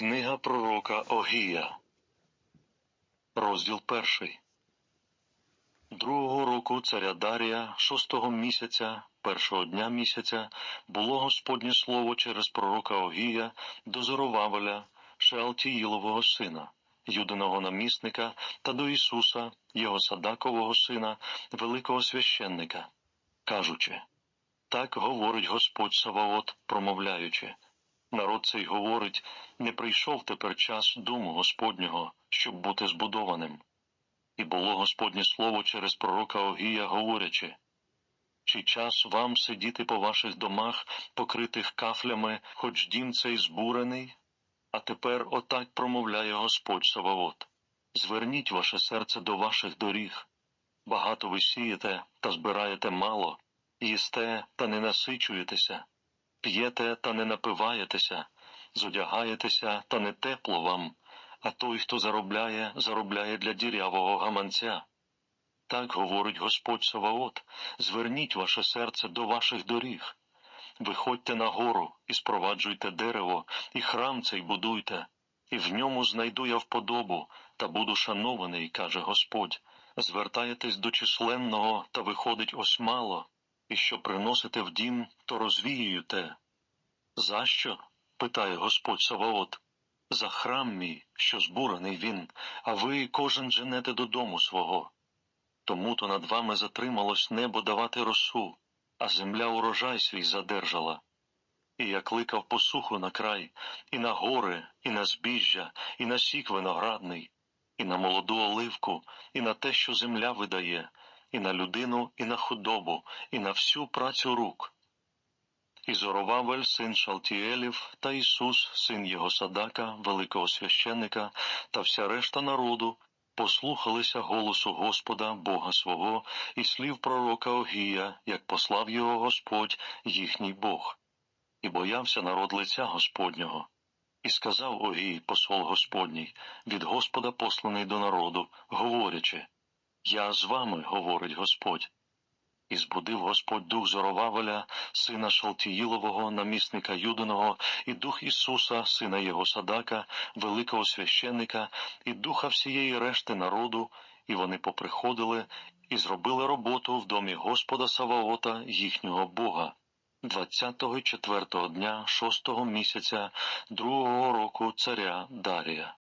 Книга пророка Огія, розділ перший. Другого року царя Дарія, шостого місяця, першого дня місяця, було Господнє слово через пророка Огія до Зоровавеля, Шеалтіїлового сина, юдиного намісника, та до Ісуса, його садакового сина, великого священника, кажучи, так говорить Господь Саваот, промовляючи. Народ цей говорить, не прийшов тепер час дому Господнього, щоб бути збудованим. І було Господнє слово через пророка Огія, говорячи, чи час вам сидіти по ваших домах, покритих кафлями, хоч дім цей збурений? А тепер отак промовляє Господь Саваот. Зверніть ваше серце до ваших доріг. Багато ви сієте та збираєте мало, їсте та не насичуєтеся п'єте та не напиваєтеся, зодягаєтеся та не тепло вам, а той, хто заробляє, заробляє для дірявого гаманця. Так говорить Господь Саваот, зверніть ваше серце до ваших доріг. Виходьте на гору і спроваджуйте дерево, і храм цей будуйте, і в ньому знайду я вподобу, та буду шанований, каже Господь. Звертаєтесь до численного, та виходить ось мало, і що приносите в дім, то розвіюю те. За що? питає Господь Саваот. За храм мій, що збурений він, а ви кожен женете додому свого. Тому то над вами затрималось небо давати росу, а земля урожай свій задержала. І я кликав посуху на край, і на гори, і на збіжжя, і на сік виноградний, і на молоду оливку, і на те, що земля видає, і на людину, і на худобу, і на всю працю рук. І Зоровавель, син Шалтіелів, та Ісус, син його Садака, великого священника, та вся решта народу послухалися голосу Господа, Бога свого, і слів пророка Огія, як послав його Господь, їхній Бог. І боявся народ лиця Господнього. І сказав Огій, посол Господній, від Господа посланий до народу, говорячи, Я з вами, говорить Господь. І збудив Господь дух Зоровавеля, сина Шалтіїлового, намісника Юдиного, і дух Ісуса, сина його Садака, великого священника, і духа всієї решти народу, і вони поприходили і зробили роботу в домі Господа Саваота, їхнього Бога. 24-го дня шостого місяця другого року царя Дарія.